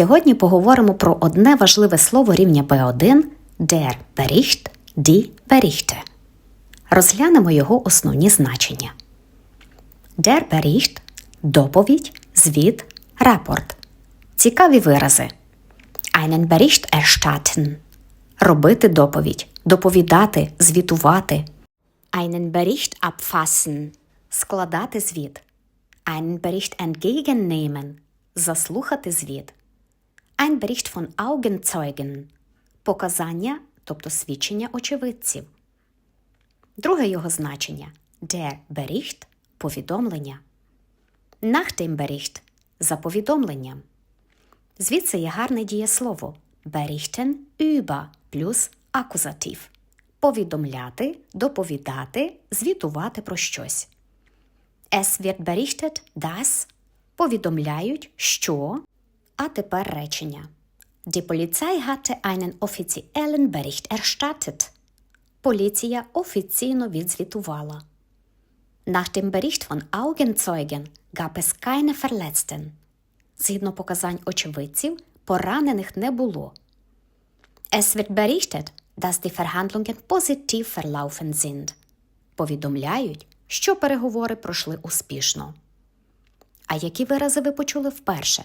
Сьогодні поговоримо про одне важливе слово рівня B1 der Bericht, die Berichte. Розглянемо його основні значення. Der Bericht – доповідь, звіт, рапорт. Цікаві вирази. Einen Bericht erstatten – робити доповідь, доповідати, звітувати. Einen Bericht abfassen – складати звіт. Einen Bericht entgegennehmen – заслухати звіт. Ein Bericht von Augenzeugen – показання, тобто свідчення очевидців. Друге його значення der Bericht – повідомлення. Nach dem Bericht – за повідомленням. Звідси є гарне дієслово berichten über плюс акузатив. Повідомляти, доповідати, звітувати про щось. Es wird berichtet, dass повідомляють, що. А тепер речення. Die Polizei hatte einen offiziellen Bericht erstattet. Поліція офіційно відзвітувала. Nach dem Bericht von Augenzeugen gab es keine Verletzten. Згідно показань очевидців, поранених не було. Es wird berichtet, dass die Verhandlungen positiv verlaufen sind. Повідомляють, що переговори пройшли успішно. А які вирази ви почули вперше?